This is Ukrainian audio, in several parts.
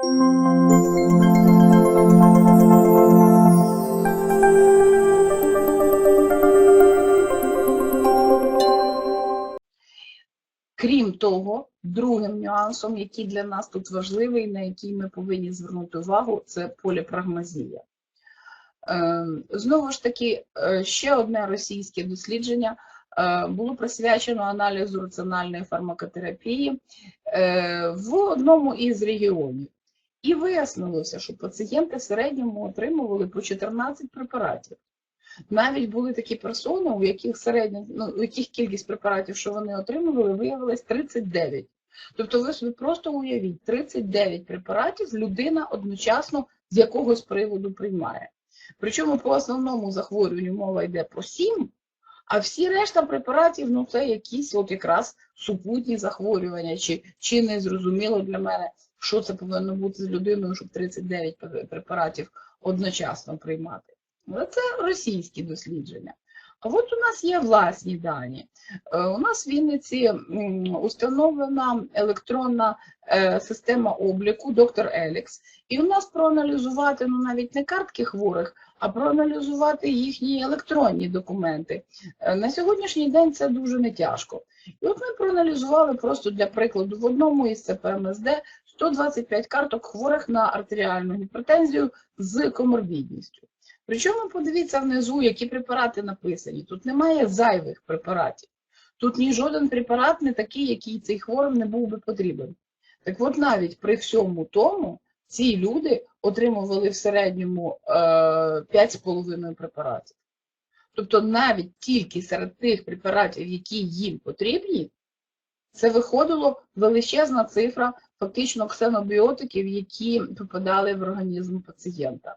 Крім того, другим нюансом, який для нас тут важливий, на який ми повинні звернути увагу, це поліпрагмазія. Е, Знову ж таки, е, ще одне російське дослідження е, було присвячено аналізу раціональної фармакотерапії в одному із регіонів. І вияснилося, що пацієнти в середньому отримували по 14 препаратів. Навіть були такі персони, у яких середня, ну, у яких кількість препаратів, що вони отримували, виявилось 39. Тобто ви собі просто уявіть, 39 препаратів людина одночасно з якогось приводу приймає. Причому по основному захворюванню мова йде про 7, а всі решта препаратів, ну це якісь от якраз супутні захворювання, чи, чи не зрозуміло для мене, що це повинно бути з людиною, щоб 39 препаратів одночасно приймати. Але це російські дослідження. А от у нас є власні дані. Е, У нас в Вінниці установлена електронна е, система обліку доктор Елікс. І у нас проаналізувати ну, навіть не картки хворих, а проаналізувати їхні електронні документи. Е, На сьогоднішній день це дуже не тяжко. І от ми проаналізували просто для прикладу в одному із ЦПМСД 125 карток хворих на артеріальну гіпертензію з коморбідністю. Причому подивіться внизу, які препарати написані. Тут немає зайвих препаратів. Тут ні жоден препарат не такий, який цей хворим не був би потрібен. Так от навіть при всьому тому ці люди отримували в середньому е, 5,5 препаратів. Тобто навіть тільки серед тих препаратів, які їм потрібні, це виходило величезна цифра фактично ксенобіотиків, які попадали в організм пацієнта.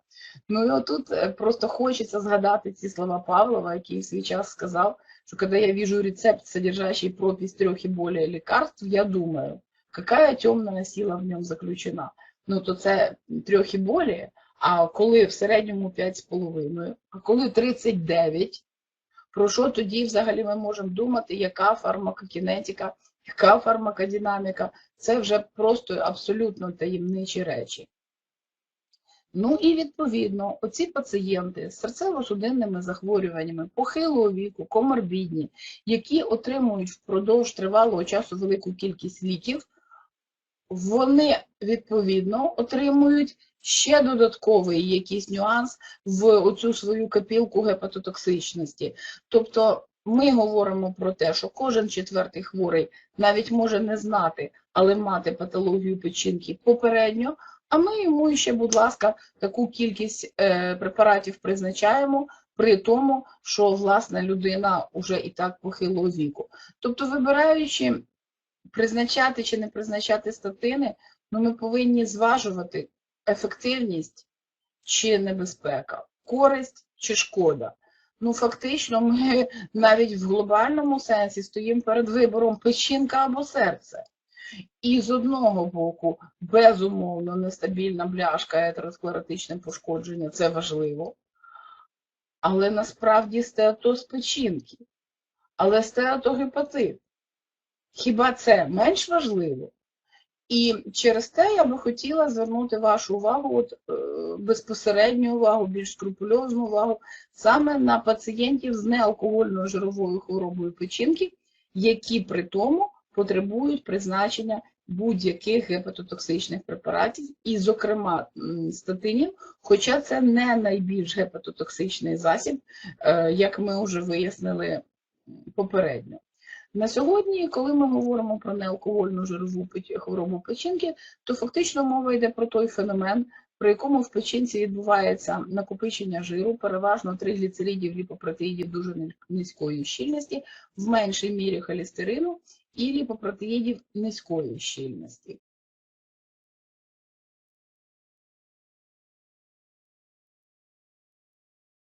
Ну і отут е, просто хочеться згадати ці слова Павлова, який в свій час сказав, що коли я вижу рецепт, содержащий пропись трех и более лекарств, я думаю, какая темная сила в ньому заключена. Ну то це трьох і более, а коли в середньому 5,5, а коли 39, про що тоді взагалі ми можемо думати, яка фармакокінетика, яка фармакодинаміка, це вже просто абсолютно таємничі речі. Ну і відповідно, оці пацієнти з серцево-судинними захворюваннями похилого віку, коморбідні, які отримують впродовж тривалого часу велику кількість ліків, вони відповідно отримують ще додатковий якийсь нюанс в оцю свою копілку гепатотоксичності. Тобто ми говоримо про те, що кожен четвертий хворий навіть може не знати, але мати патологію печінки попередньо, а ми йому ще, будь ласка, таку кількість е, препаратів призначаємо при тому, що власне людина вже і так похилого віку. Тобто, вибираючи призначати чи не призначати статини, ну ми повинні зважувати ефективність чи небезпека, користь чи шкода. Ну, фактично, ми навіть в глобальному сенсі стоїмо перед вибором печінка або серце. І з одного боку, безумовно, нестабільна бляшка, етеросклеротичне пошкодження це важливо. Але насправді стеатоз печінки, але стеатогепатит. Хіба це менш важливо? І через те я би хотіла звернути вашу увагу, от, е, безпосередню увагу, більш скрупульозну увагу саме на пацієнтів з неалкогольною жировою хворобою печінки, які при тому потребують призначення будь-яких гепатотоксичних препаратів, і, зокрема, статинів, хоча це не найбільш гепатотоксичний засіб, е, як ми вже вияснили попередньо. На сьогодні, коли ми говоримо про неалкогольну жирову хворобу печінки, то фактично мова йде про той феномен, при якому в печінці відбувається накопичення жиру, переважно тригліцеридів, ліпопротеїдів дуже низької щільності, в меншій мірі холестерину і ліпопротеїдів низької щільності.